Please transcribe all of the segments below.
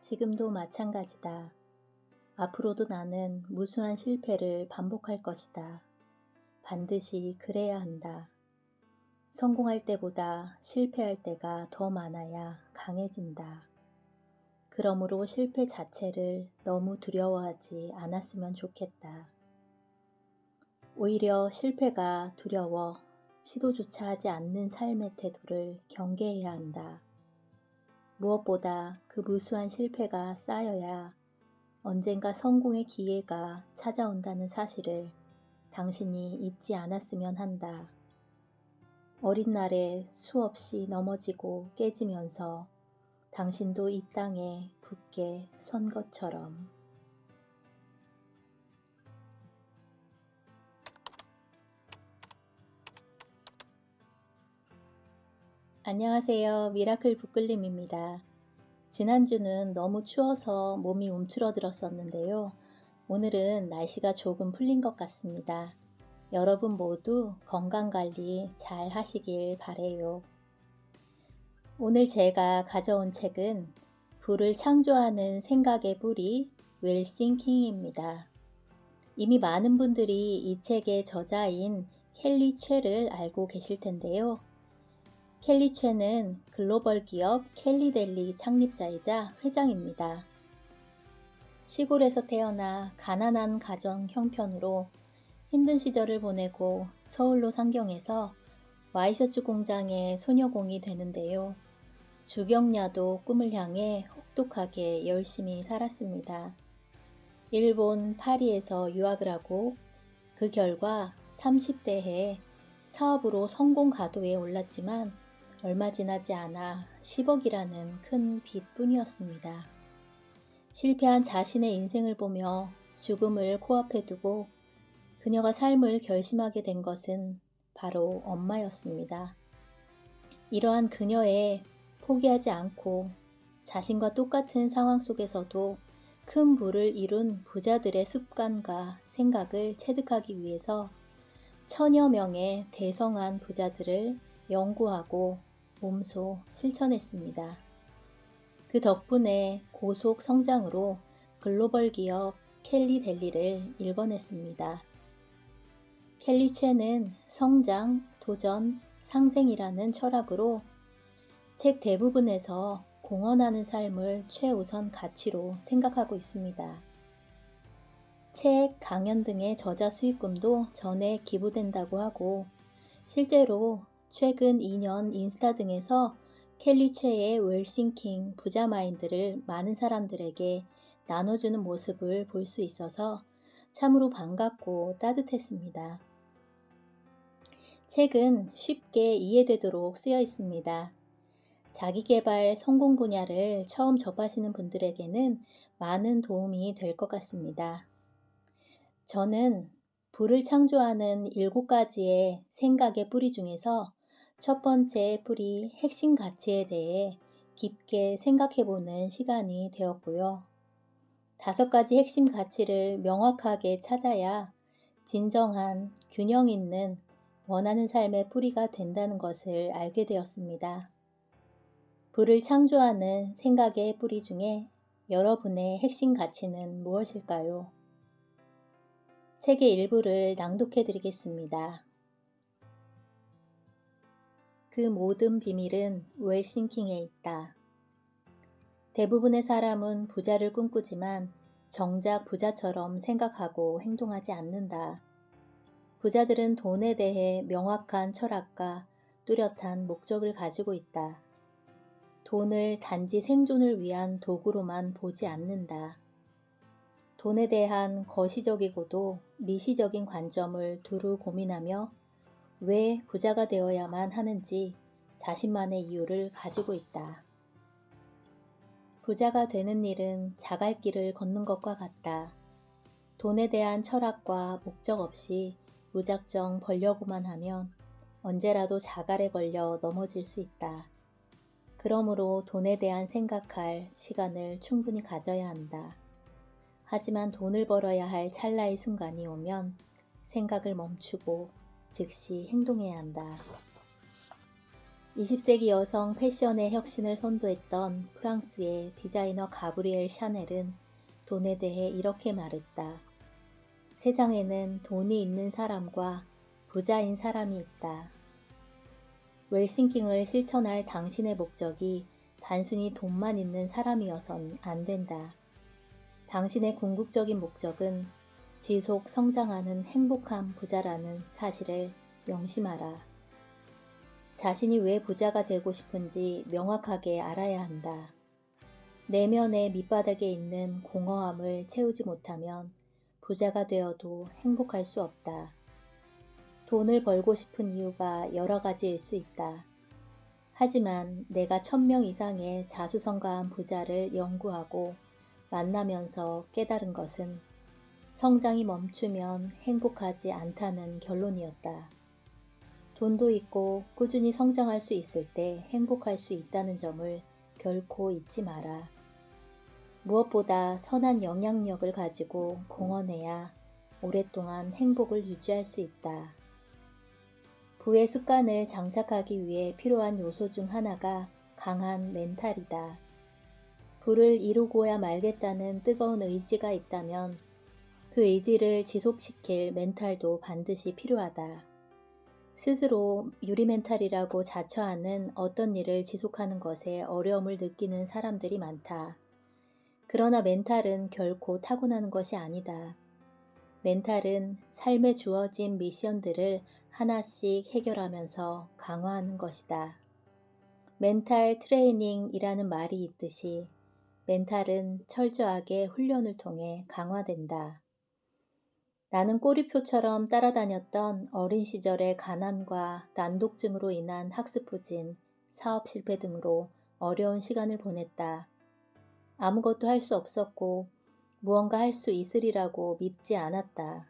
지금도 마찬가지다. 앞으로도 나는 무수한 실패를 반복할 것이다. 반드시 그래야 한다. 성공할 때보다 실패할 때가 더 많아야 강해진다. 그러므로 실패 자체를 너무 두려워하지 않았으면 좋겠다. 오히려 실패가 두려워 시도조차 하지 않는 삶의 태도를 경계해야 한다. 무엇보다 그 무수한 실패가 쌓여야 언젠가 성공의 기회가 찾아온다는 사실을 당신이 잊지 않았으면 한다. 어린 날에 수없이 넘어지고 깨지면서 당신도 이 땅에 굳게 선 것처럼. 안녕하세요. 미라클 북글림입니다. 지난주는 너무 추워서 몸이 움츠러들었었는데요. 오늘은 날씨가 조금 풀린 것 같습니다. 여러분 모두 건강관리 잘 하시길 바래요. 오늘 제가 가져온 책은 불을 창조하는 생각의 뿌리 웰싱킹입니다. 이미 많은 분들이 이 책의 저자인 켈리 최를 알고 계실 텐데요. 켈리 최는 글로벌 기업 켈리델리 창립자이자 회장입니다. 시골에서 태어나 가난한 가정 형편으로 힘든 시절을 보내고 서울로 상경해서 와이셔츠 공장의 소녀공이 되는데요. 주경야도 꿈을 향해 혹독하게 열심히 살았습니다. 일본 파리에서 유학을 하고 그 결과 30대에 사업으로 성공 가도에 올랐지만 얼마 지나지 않아 10억이라는 큰 빚뿐이었습니다. 실패한 자신의 인생을 보며 죽음을 코앞에 두고 그녀가 삶을 결심하게 된 것은 바로 엄마였습니다. 이러한 그녀의 포기하지 않고 자신과 똑같은 상황 속에서도 큰 부를 이룬 부자들의 습관과 생각을 체득하기 위해서 천여 명의 대성한 부자들을 연구하고 몸소 실천했습니다. 그 덕분에 고속 성장으로 글로벌 기업 켈리 델리를 일궈냈습니다. 켈리 최는 성장, 도전, 상생이라는 철학으로 책 대부분에서 공헌하는 삶을 최우선 가치로 생각하고 있습니다. 책, 강연 등의 저자 수익금도 전에 기부된다고 하고 실제로 최근 2년 인스타 등에서 켈리 최의 웰싱킹 부자 마인드를 많은 사람들에게 나눠주는 모습을 볼 수 있어서 참으로 반갑고 따뜻했습니다. 책은 쉽게 이해되도록 쓰여 있습니다. 자기개발 성공 분야를 처음 접하시는 분들에게는 많은 도움이 될 것 같습니다. 저는 불을 창조하는 일곱 가지의 생각의 뿌리 중에서 첫 번째 뿌리 핵심 가치에 대해 깊게 생각해 보는 시간이 되었고요. 다섯 가지 핵심 가치를 명확하게 찾아야 진정한 균형 있는 원하는 삶의 뿌리가 된다는 것을 알게 되었습니다. 불을 창조하는 생각의 뿌리 중에 여러분의 핵심 가치는 무엇일까요? 책의 일부를 낭독해 드리겠습니다. 그 모든 비밀은 웰싱킹에 있다. 대부분의 사람은 부자를 꿈꾸지만 정작 부자처럼 생각하고 행동하지 않는다. 부자들은 돈에 대해 명확한 철학과 뚜렷한 목적을 가지고 있다. 돈을 단지 생존을 위한 도구로만 보지 않는다. 돈에 대한 거시적이고도 미시적인 관점을 두루 고민하며 왜 부자가 되어야만 하는지 자신만의 이유를 가지고 있다. 부자가 되는 일은 자갈길을 걷는 것과 같다. 돈에 대한 철학과 목적 없이 무작정 벌려고만 하면 언제라도 자갈에 걸려 넘어질 수 있다. 그러므로 돈에 대한 생각할 시간을 충분히 가져야 한다. 하지만 돈을 벌어야 할 찰나의 순간이 오면 생각을 멈추고 즉시 행동해야 한다. 20세기 여성 패션의 혁신을 선도했던 프랑스의 디자이너 가브리엘 샤넬은 돈에 대해 이렇게 말했다. 세상에는 돈이 있는 사람과 부자인 사람이 있다. 웰싱킹을 실천할 당신의 목적이 단순히 돈만 있는 사람이어선 안 된다. 당신의 궁극적인 목적은 지속 성장하는 행복한 부자라는 사실을 명심하라. 자신이 왜 부자가 되고 싶은지 명확하게 알아야 한다. 내면의 밑바닥에 있는 공허함을 채우지 못하면 부자가 되어도 행복할 수 없다. 돈을 벌고 싶은 이유가 여러 가지일 수 있다. 하지만 내가 천명 이상의 자수성가한 부자를 연구하고 만나면서 깨달은 것은 성장이 멈추면 행복하지 않다는 결론이었다. 돈도 있고 꾸준히 성장할 수 있을 때 행복할 수 있다는 점을 결코 잊지 마라. 무엇보다 선한 영향력을 가지고 공헌해야 오랫동안 행복을 유지할 수 있다. 부의 습관을 장착하기 위해 필요한 요소 중 하나가 강한 멘탈이다. 부를 이루고야 말겠다는 뜨거운 의지가 있다면 그 의지를 지속시킬 멘탈도 반드시 필요하다. 스스로 유리멘탈이라고 자처하는 어떤 일을 지속하는 것에 어려움을 느끼는 사람들이 많다. 그러나 멘탈은 결코 타고나는 것이 아니다. 멘탈은 삶에 주어진 미션들을 하나씩 해결하면서 강화하는 것이다. 멘탈 트레이닝이라는 말이 있듯이 멘탈은 철저하게 훈련을 통해 강화된다. 나는 꼬리표처럼 따라다녔던 어린 시절의 가난과 난독증으로 인한 학습 부진, 사업 실패 등으로 어려운 시간을 보냈다. 아무것도 할 수 없었고 무언가 할 수 있으리라고 믿지 않았다.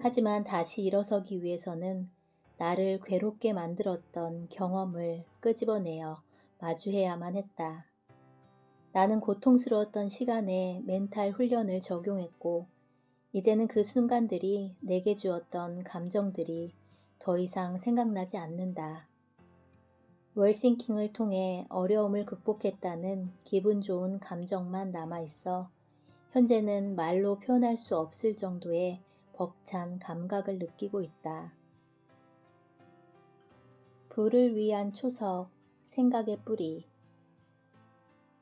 하지만 다시 일어서기 위해서는 나를 괴롭게 만들었던 경험을 끄집어내어 마주해야만 했다. 나는 고통스러웠던 시간에 멘탈 훈련을 적용했고, 이제는 그 순간들이 내게 주었던 감정들이 더 이상 생각나지 않는다. 월싱킹을 통해 어려움을 극복했다는 기분 좋은 감정만 남아있어 현재는 말로 표현할 수 없을 정도의 벅찬 감각을 느끼고 있다. 불을 위한 초석, 생각의 뿌리.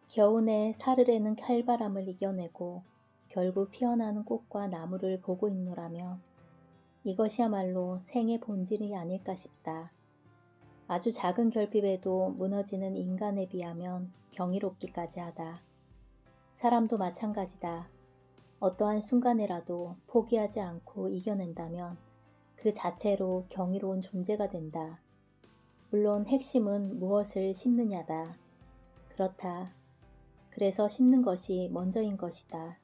겨우내 사르르는 칼바람을 이겨내고 결국 피어나는 꽃과 나무를 보고 있노라며 이것이야말로 생의 본질이 아닐까 싶다. 아주 작은 결핍에도 무너지는 인간에 비하면 경이롭기까지 하다. 사람도 마찬가지다. 어떠한 순간에라도 포기하지 않고 이겨낸다면 그 자체로 경이로운 존재가 된다. 물론 핵심은 무엇을 심느냐다. 그렇다. 그래서 심는 것이 먼저인 것이다.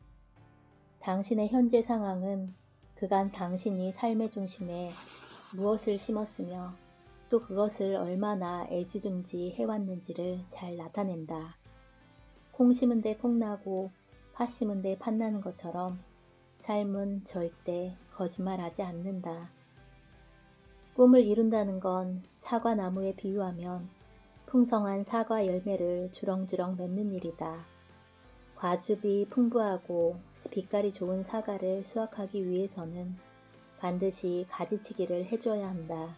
당신의 현재 상황은 그간 당신이 삶의 중심에 무엇을 심었으며 또 그것을 얼마나 애지중지 해왔는지를 잘 나타낸다. 콩 심은 데 콩 나고 팥 심은 데 팥나는 것처럼 삶은 절대 거짓말하지 않는다. 꿈을 이룬다는 건 사과나무에 비유하면 풍성한 사과 열매를 주렁주렁 맺는 일이다. 과즙이 풍부하고 빛깔이 좋은 사과를 수확하기 위해서는 반드시 가지치기를 해줘야 한다.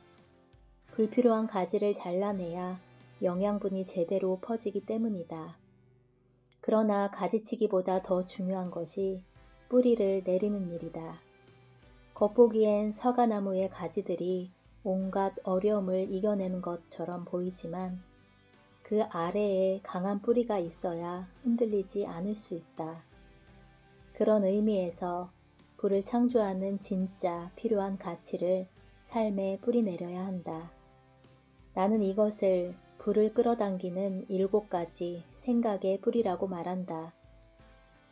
불필요한 가지를 잘라내야 영양분이 제대로 퍼지기 때문이다. 그러나 가지치기보다 더 중요한 것이 뿌리를 내리는 일이다. 겉보기엔 서가나무의 가지들이 온갖 어려움을 이겨내는 것처럼 보이지만 그 아래에 강한 뿌리가 있어야 흔들리지 않을 수 있다. 그런 의미에서 불을 창조하는 진짜 필요한 가치를 삶에 뿌리내려야 한다. 나는 이것을 불을 끌어당기는 일곱 가지 생각의 뿌리라고 말한다.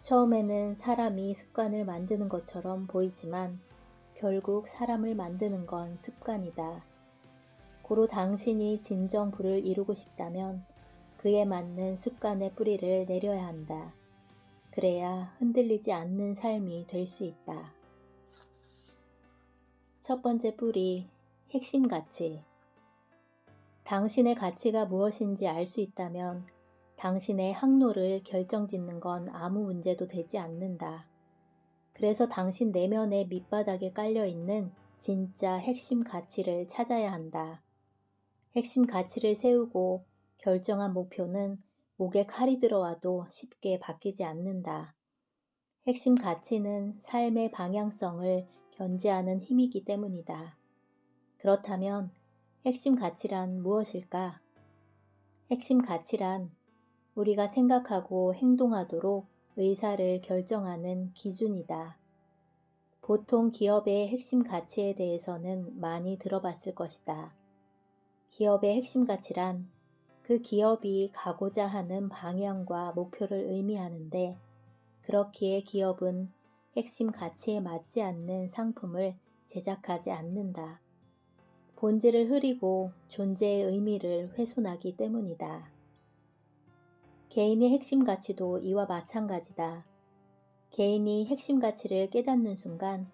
처음에는 사람이 습관을 만드는 것처럼 보이지만 결국 사람을 만드는 건 습관이다. 고로 당신이 진정 불을 이루고 싶다면 그에 맞는 습관의 뿌리를 내려야 한다. 그래야 흔들리지 않는 삶이 될 수 있다. 첫 번째 뿌리, 핵심 가치. 당신의 가치가 무엇인지 알 수 있다면 당신의 항로를 결정짓는 건 아무 문제도 되지 않는다. 그래서 당신 내면의 밑바닥에 깔려 있는 진짜 핵심 가치를 찾아야 한다. 핵심 가치를 세우고 결정한 목표는 목에 칼이 들어와도 쉽게 바뀌지 않는다. 핵심 가치는 삶의 방향성을 견제하는 힘이기 때문이다. 그렇다면 핵심 가치란 무엇일까? 핵심 가치란 우리가 생각하고 행동하도록 의사를 결정하는 기준이다. 보통 기업의 핵심 가치에 대해서는 많이 들어봤을 것이다. 기업의 핵심 가치란 그 기업이 가고자 하는 방향과 목표를 의미하는데 그렇기에 기업은 핵심 가치에 맞지 않는 상품을 제작하지 않는다. 본질을 흐리고 존재의 의미를 훼손하기 때문이다. 개인의 핵심 가치도 이와 마찬가지다. 개인이 핵심 가치를 깨닫는 순간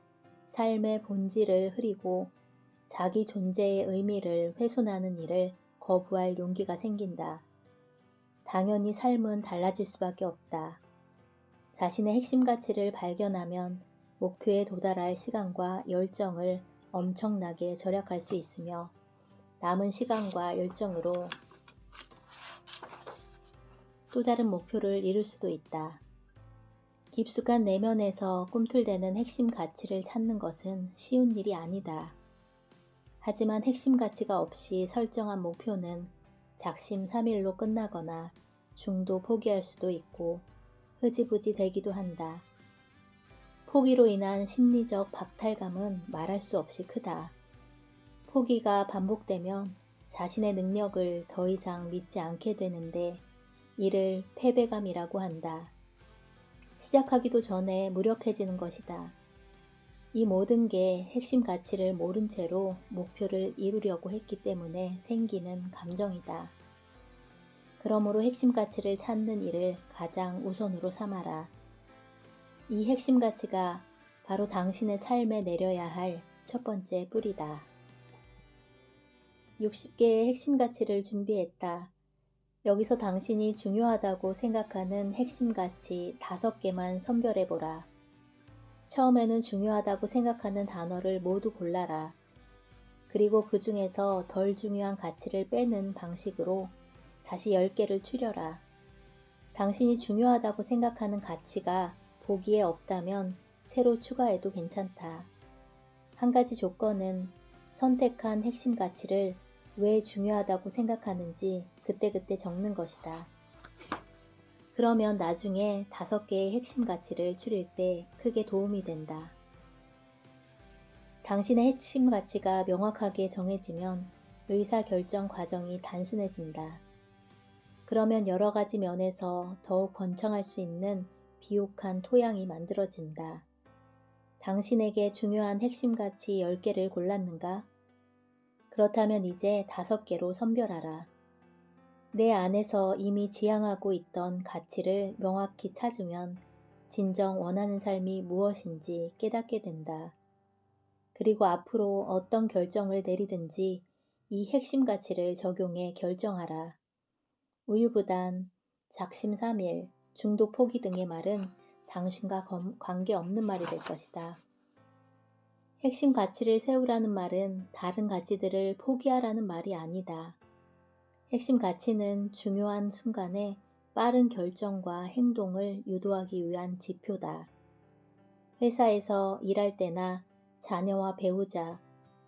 삶의 본질을 흐리고 자기 존재의 의미를 훼손하는 일을 거부할 용기가 생긴다. 당연히 삶은 달라질 수밖에 없다. 자신의 핵심 가치를 발견하면 목표에 도달할 시간과 열정을 엄청나게 절약할 수 있으며 남은 시간과 열정으로 또 다른 목표를 이룰 수도 있다. 깊숙한 내면에서 꿈틀대는 핵심 가치를 찾는 것은 쉬운 일이 아니다. 하지만 핵심 가치가 없이 설정한 목표는 작심 삼일로 끝나거나 중도 포기할 수도 있고 흐지부지 되기도 한다. 포기로 인한 심리적 박탈감은 말할 수 없이 크다. 포기가 반복되면 자신의 능력을 더 이상 믿지 않게 되는데 이를 패배감이라고 한다. 시작하기도 전에 무력해지는 것이다. 이 모든 게 핵심 가치를 모른 채로 목표를 이루려고 했기 때문에 생기는 감정이다. 그러므로 핵심 가치를 찾는 일을 가장 우선으로 삼아라. 이 핵심 가치가 바로 당신의 삶에 내려야 할 첫 번째 뿌리다. 60개의 핵심 가치를 준비했다. 여기서 당신이 중요하다고 생각하는 핵심 가치 5개만 선별해보라. 처음에는 중요하다고 생각하는 단어를 모두 골라라. 그리고 그 중에서 덜 중요한 가치를 빼는 방식으로 다시 10개를 추려라. 당신이 중요하다고 생각하는 가치가 보기에 없다면 새로 추가해도 괜찮다. 한 가지 조건은 선택한 핵심 가치를 왜 중요하다고 생각하는지 그때그때 적는 것이다. 그러면 나중에 다섯 개의 핵심 가치를 추릴 때 크게 도움이 된다. 당신의 핵심 가치가 명확하게 정해지면 의사 결정 과정이 단순해진다. 그러면 여러 가지 면에서 더욱 번창할 수 있는 비옥한 토양이 만들어진다. 당신에게 중요한 핵심 가치 10개를 골랐는가? 그렇다면 이제 5개로 선별하라. 내 안에서 이미 지향하고 있던 가치를 명확히 찾으면 진정 원하는 삶이 무엇인지 깨닫게 된다. 그리고 앞으로 어떤 결정을 내리든지 이 핵심 가치를 적용해 결정하라. 우유부단, 작심삼일, 중도 포기 등의 말은 당신과 관계없는 말이 될 것이다. 핵심 가치를 세우라는 말은 다른 가치들을 포기하라는 말이 아니다. 핵심 가치는 중요한 순간에 빠른 결정과 행동을 유도하기 위한 지표다. 회사에서 일할 때나 자녀와 배우자,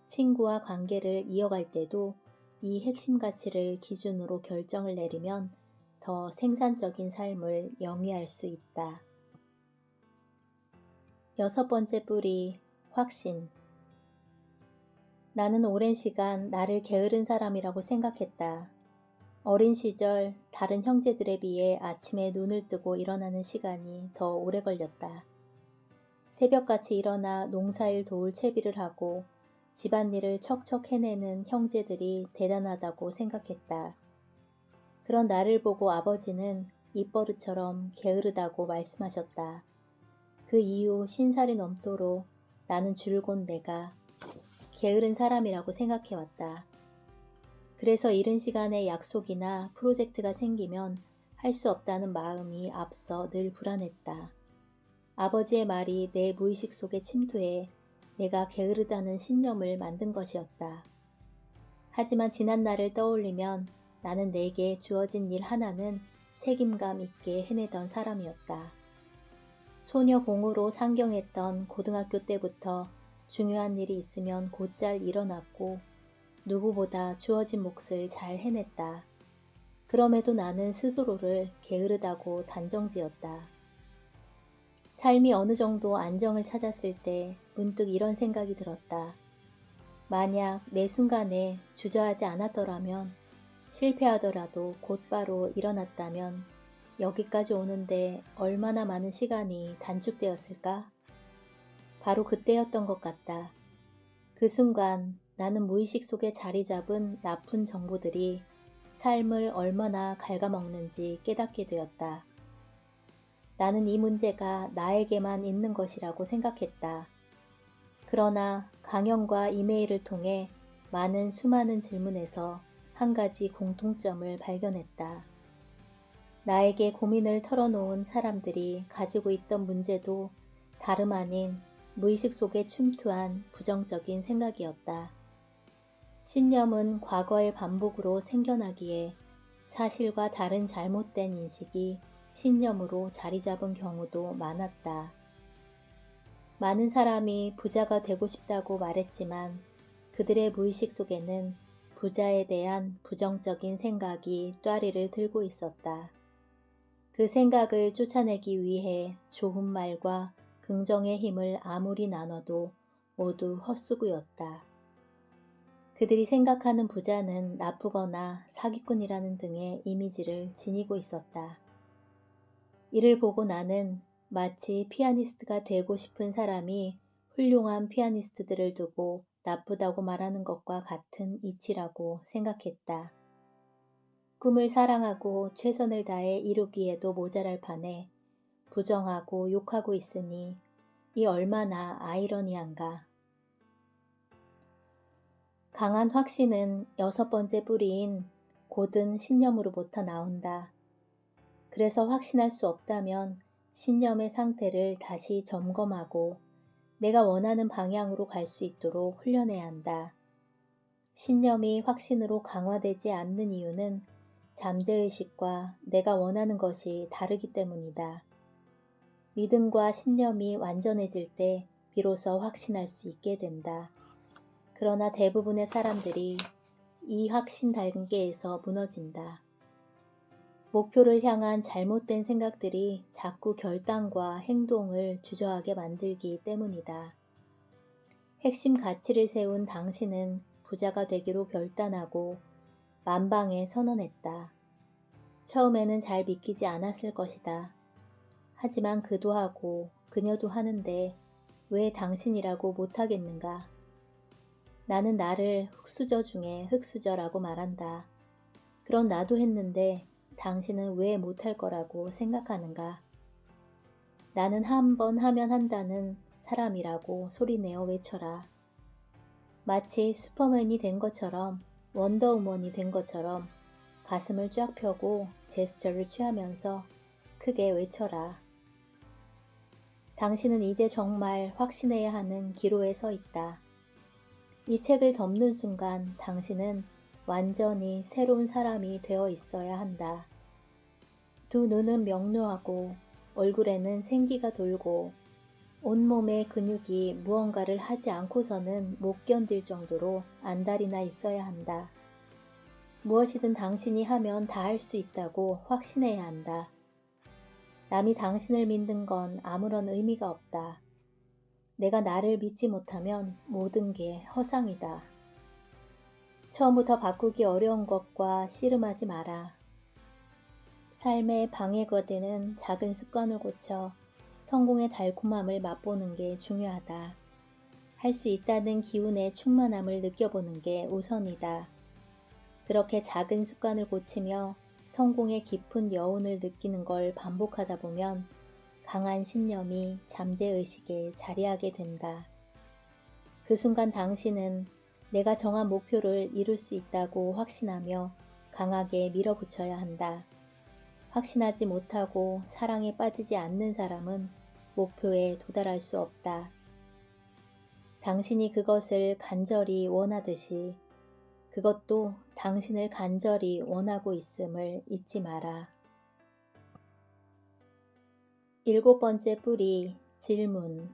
친구와 관계를 이어갈 때도 이 핵심 가치를 기준으로 결정을 내리면 더 생산적인 삶을 영위할 수 있다. 여섯 번째 뿌리, 확신. 나는 오랜 시간 나를 게으른 사람이라고 생각했다. 어린 시절 다른 형제들에 비해 아침에 눈을 뜨고 일어나는 시간이 더 오래 걸렸다. 새벽같이 일어나 농사일 도울 채비를 하고 집안일을 척척 해내는 형제들이 대단하다고 생각했다. 그런 나를 보고 아버지는 입버릇처럼 게으르다고 말씀하셨다. 그 이후 신살이 넘도록 나는 줄곧 내가 게으른 사람이라고 생각해왔다. 그래서 이른 시간에 약속이나 프로젝트가 생기면 할 수 없다는 마음이 앞서 늘 불안했다. 아버지의 말이 내 무의식 속에 침투해 내가 게으르다는 신념을 만든 것이었다. 하지만 지난 날을 떠올리면 나는 내게 주어진 일 하나는 책임감 있게 해내던 사람이었다. 소녀 공으로 상경했던 고등학교 때부터 중요한 일이 있으면 곧잘 일어났고 누구보다 주어진 몫을 잘 해냈다. 그럼에도 나는 스스로를 게으르다고 단정지었다. 삶이 어느 정도 안정을 찾았을 때 문득 이런 생각이 들었다. 만약 매 순간에 주저하지 않았더라면 실패하더라도 곧바로 일어났다면 여기까지 오는데 얼마나 많은 시간이 단축되었을까? 바로 그때였던 것 같다. 그 순간 나는 무의식 속에 자리 잡은 나쁜 정보들이 삶을 얼마나 갉아먹는지 깨닫게 되었다. 나는 이 문제가 나에게만 있는 것이라고 생각했다. 그러나 강연과 이메일을 통해 많은 수많은 질문에서 한 가지 공통점을 발견했다. 나에게 고민을 털어놓은 사람들이 가지고 있던 문제도 다름 아닌 무의식 속에 침투한 부정적인 생각이었다. 신념은 과거의 반복으로 생겨나기에 사실과 다른 잘못된 인식이 신념으로 자리 잡은 경우도 많았다. 많은 사람이 부자가 되고 싶다고 말했지만 그들의 무의식 속에는 부자에 대한 부정적인 생각이 또아리를 들고 있었다. 그 생각을 쫓아내기 위해 좋은 말과 긍정의 힘을 아무리 나눠도 모두 헛수고였다. 그들이 생각하는 부자는 나쁘거나 사기꾼이라는 등의 이미지를 지니고 있었다. 이를 보고 나는 마치 피아니스트가 되고 싶은 사람이 훌륭한 피아니스트들을 두고 나쁘다고 말하는 것과 같은 이치라고 생각했다. 꿈을 사랑하고 최선을 다해 이루기에도 모자랄 판에 부정하고 욕하고 있으니 이 얼마나 아이러니한가. 강한 확신은 여섯 번째 뿌리인 고든 신념으로부터 나온다. 그래서 확신할 수 없다면 신념의 상태를 다시 점검하고 내가 원하는 방향으로 갈 수 있도록 훈련해야 한다. 신념이 확신으로 강화되지 않는 이유는 잠재의식과 내가 원하는 것이 다르기 때문이다. 믿음과 신념이 완전해질 때 비로소 확신할 수 있게 된다. 그러나 대부분의 사람들이 이 확신 단계에서 무너진다. 목표를 향한 잘못된 생각들이 자꾸 결단과 행동을 주저하게 만들기 때문이다. 핵심 가치를 세운 당신은 부자가 되기로 결단하고 만방에 선언했다. 처음에는 잘 믿기지 않았을 것이다. 하지만 그도 하고 그녀도 하는데 왜 당신이라고 못하겠는가? 나는 나를 흙수저 중에 흙수저라고 말한다. 그런 나도 했는데 당신은 왜 못할 거라고 생각하는가? 나는 한 번 하면 한다는 사람이라고 소리내어 외쳐라. 마치 슈퍼맨이 된 것처럼 원더우먼이 된 것처럼 가슴을 쫙 펴고 제스처를 취하면서 크게 외쳐라. 당신은 이제 정말 확신해야 하는 기로에 서 있다. 이 책을 덮는 순간 당신은 완전히 새로운 사람이 되어 있어야 한다. 두 눈은 명료하고 얼굴에는 생기가 돌고 온몸의 근육이 무언가를 하지 않고서는 못 견딜 정도로 안달이나 있어야 한다. 무엇이든 당신이 하면 다 할 수 있다고 확신해야 한다. 남이 당신을 믿는 건 아무런 의미가 없다. 내가 나를 믿지 못하면 모든 게 허상이다. 처음부터 바꾸기 어려운 것과 씨름하지 마라. 삶의 방해가 되는 작은 습관을 고쳐 성공의 달콤함을 맛보는 게 중요하다. 할 수 있다는 기운의 충만함을 느껴보는 게 우선이다. 그렇게 작은 습관을 고치며 성공의 깊은 여운을 느끼는 걸 반복하다 보면 강한 신념이 잠재의식에 자리하게 된다. 그 순간 당신은 내가 정한 목표를 이룰 수 있다고 확신하며 강하게 밀어붙여야 한다. 확신하지 못하고 사랑에 빠지지 않는 사람은 목표에 도달할 수 없다. 당신이 그것을 간절히 원하듯이 그것도 당신을 간절히 원하고 있음을 잊지 마라. 일곱 번째 뿌리, 질문.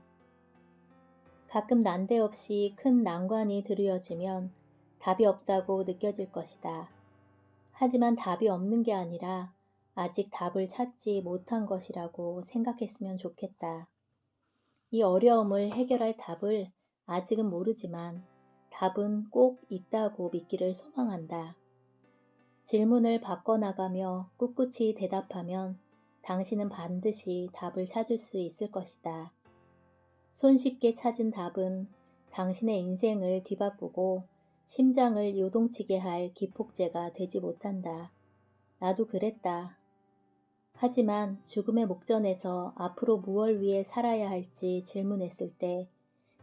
가끔 난데없이 큰 난관이 들이어지면 답이 없다고 느껴질 것이다. 하지만 답이 없는 게 아니라 아직 답을 찾지 못한 것이라고 생각했으면 좋겠다. 이 어려움을 해결할 답을 아직은 모르지만 답은 꼭 있다고 믿기를 소망한다. 질문을 바꿔나가며 꿋꿋이 대답하면 당신은 반드시 답을 찾을 수 있을 것이다. 손쉽게 찾은 답은 당신의 인생을 뒤바꾸고 심장을 요동치게 할 기폭제가 되지 못한다. 나도 그랬다. 하지만 죽음의 목전에서 앞으로 무얼 위해 살아야 할지 질문했을 때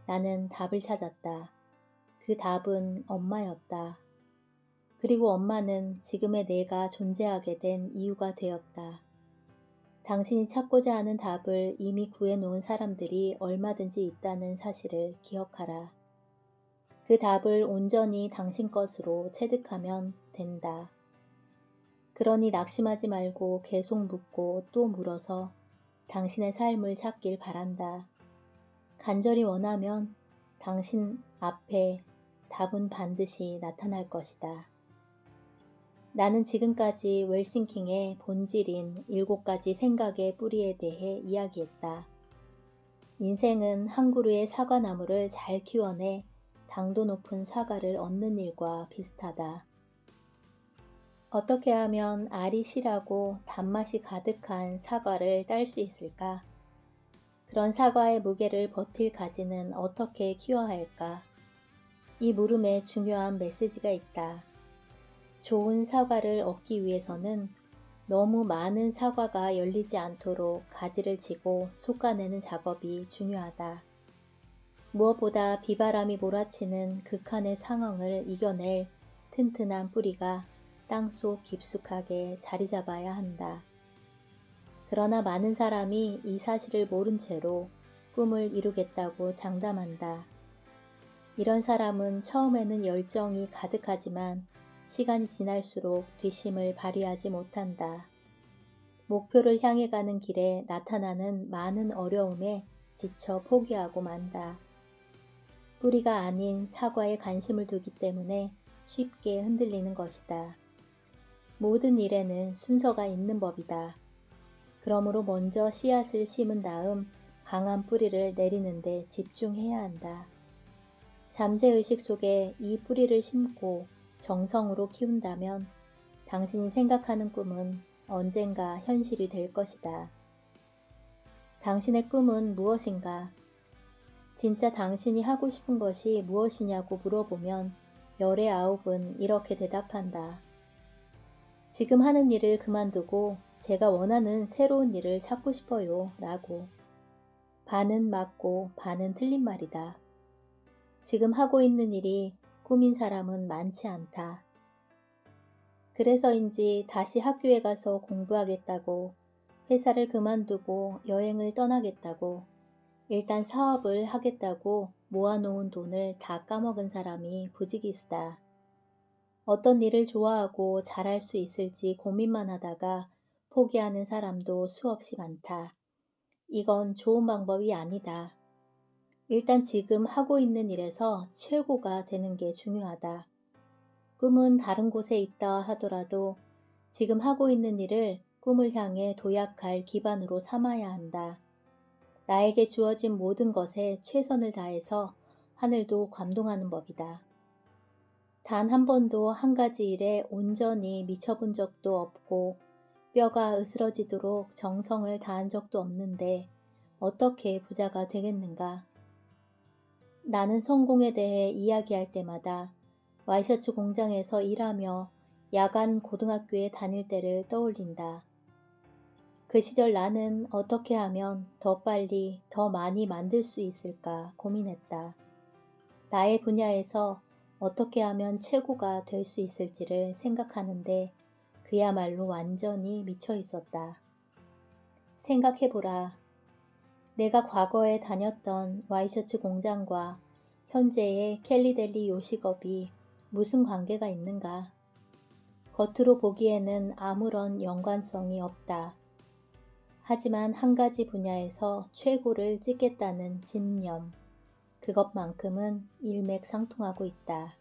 나는 답을 찾았다. 그 답은 엄마였다. 그리고 엄마는 지금의 내가 존재하게 된 이유가 되었다. 당신이 찾고자 하는 답을 이미 구해놓은 사람들이 얼마든지 있다는 사실을 기억하라. 그 답을 온전히 당신 것으로 체득하면 된다. 그러니 낙심하지 말고 계속 묻고 또 물어서 당신의 삶을 찾길 바란다. 간절히 원하면 당신 앞에 답은 반드시 나타날 것이다. 나는 지금까지 웰싱킹의 본질인 일곱 가지 생각의 뿌리에 대해 이야기했다. 인생은 한 그루의 사과나무를 잘 키워내 당도 높은 사과를 얻는 일과 비슷하다. 어떻게 하면 알이 실하고 단맛이 가득한 사과를 딸 수 있을까? 그런 사과의 무게를 버틸 가지는 어떻게 키워야 할까? 이 물음에 중요한 메시지가 있다. 좋은 사과를 얻기 위해서는 너무 많은 사과가 열리지 않도록 가지를 지고 솎아내는 작업이 중요하다. 무엇보다 비바람이 몰아치는 극한의 상황을 이겨낼 튼튼한 뿌리가 땅속 깊숙하게 자리 잡아야 한다. 그러나 많은 사람이 이 사실을 모른 채로 꿈을 이루겠다고 장담한다. 이런 사람은 처음에는 열정이 가득하지만 시간이 지날수록 뒷심을 발휘하지 못한다. 목표를 향해 가는 길에 나타나는 많은 어려움에 지쳐 포기하고 만다. 뿌리가 아닌 사과에 관심을 두기 때문에 쉽게 흔들리는 것이다. 모든 일에는 순서가 있는 법이다. 그러므로 먼저 씨앗을 심은 다음 강한 뿌리를 내리는데 집중해야 한다. 잠재의식 속에 이 뿌리를 심고 정성으로 키운다면 당신이 생각하는 꿈은 언젠가 현실이 될 것이다. 당신의 꿈은 무엇인가? 진짜 당신이 하고 싶은 것이 무엇이냐고 물어보면 열의 아홉은 이렇게 대답한다. 지금 하는 일을 그만두고 제가 원하는 새로운 일을 찾고 싶어요. 라고. 반은 맞고 반은 틀린 말이다. 지금 하고 있는 일이 꿈인 사람은 많지 않다. 그래서인지 다시 학교에 가서 공부하겠다고, 회사를 그만두고 여행을 떠나겠다고, 일단 사업을 하겠다고 모아놓은 돈을 다 까먹은 사람이 부지기수다. 어떤 일을 좋아하고 잘할 수 있을지 고민만 하다가 포기하는 사람도 수없이 많다. 이건 좋은 방법이 아니다. 일단 지금 하고 있는 일에서 최고가 되는 게 중요하다. 꿈은 다른 곳에 있다 하더라도 지금 하고 있는 일을 꿈을 향해 도약할 기반으로 삼아야 한다. 나에게 주어진 모든 것에 최선을 다해서 하늘도 감동하는 법이다. 단 한 번도 한 가지 일에 온전히 미쳐본 적도 없고 뼈가 으스러지도록 정성을 다한 적도 없는데 어떻게 부자가 되겠는가? 나는 성공에 대해 이야기할 때마다 와이셔츠 공장에서 일하며 야간 고등학교에 다닐 때를 떠올린다. 그 시절 나는 어떻게 하면 더 빨리, 더 많이 만들 수 있을까 고민했다. 나의 분야에서 어떻게 하면 최고가 될 수 있을지를 생각하는데 그야말로 완전히 미쳐 있었다. 생각해보라. 내가 과거에 다녔던 와이셔츠 공장과 현재의 켈리델리 요식업이 무슨 관계가 있는가? 겉으로 보기에는 아무런 연관성이 없다. 하지만 한 가지 분야에서 최고를 찍겠다는 집념, 그것만큼은 일맥상통하고 있다.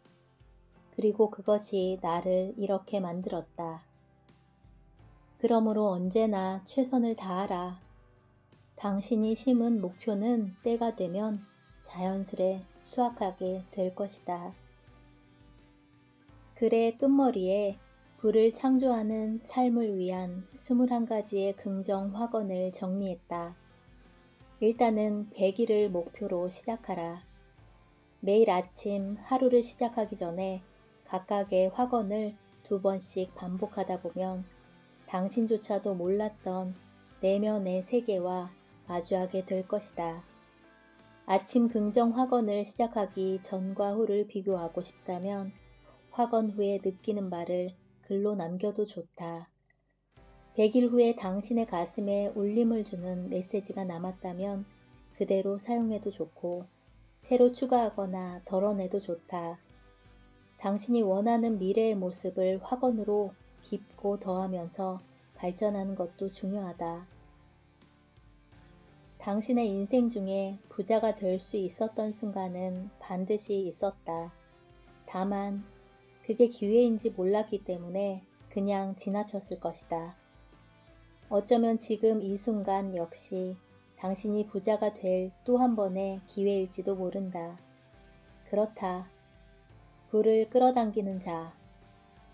그리고 그것이 나를 이렇게 만들었다. 그러므로 언제나 최선을 다하라. 당신이 심은 목표는 때가 되면 자연스레 수확하게 될 것이다. 글의 끝머리에 불을 창조하는 삶을 위한 21가지의 긍정 화건을 정리했다. 일단은 100일을 목표로 시작하라. 매일 아침 하루를 시작하기 전에 각각의 화건을 두 번씩 반복하다 보면 당신조차도 몰랐던 내면의 세계와 마주하게 될 것이다. 아침 긍정 화건을 시작하기 전과 후를 비교하고 싶다면 화건 후에 느끼는 바를 글로 남겨도 좋다. 100일 후에 당신의 가슴에 울림을 주는 메시지가 남았다면 그대로 사용해도 좋고 새로 추가하거나 덜어내도 좋다. 당신이 원하는 미래의 모습을 화건으로 깊고 더하면서 발전하는 것도 중요하다. 당신의 인생 중에 부자가 될 수 있었던 순간은 반드시 있었다. 다만 그게 기회인지 몰랐기 때문에 그냥 지나쳤을 것이다. 어쩌면 지금 이 순간 역시 당신이 부자가 될 또 한 번의 기회일지도 모른다. 그렇다. 불을 끌어당기는 자,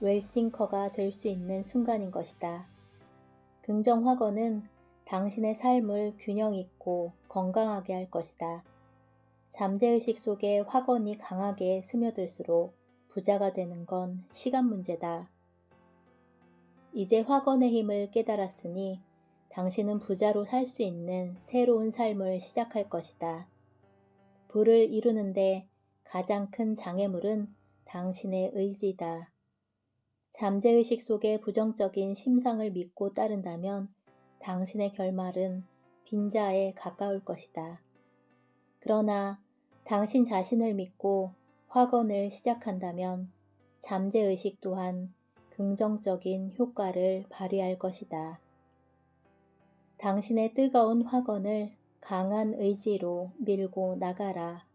웰싱커가 될 수 있는 순간인 것이다. 긍정 화건은 당신의 삶을 균형 있고 건강하게 할 것이다. 잠재의식 속에 화건이 강하게 스며들수록 부자가 되는 건 시간 문제다. 이제 화건의 힘을 깨달았으니 당신은 부자로 살 수 있는 새로운 삶을 시작할 것이다. 부를 이루는데 가장 큰 장애물은 당신의 의지다. 잠재의식 속의 부정적인 심상을 믿고 따른다면 당신의 결말은 빈자에 가까울 것이다. 그러나 당신 자신을 믿고 확언을 시작한다면 잠재의식 또한 긍정적인 효과를 발휘할 것이다. 당신의 뜨거운 확언을 강한 의지로 밀고 나가라.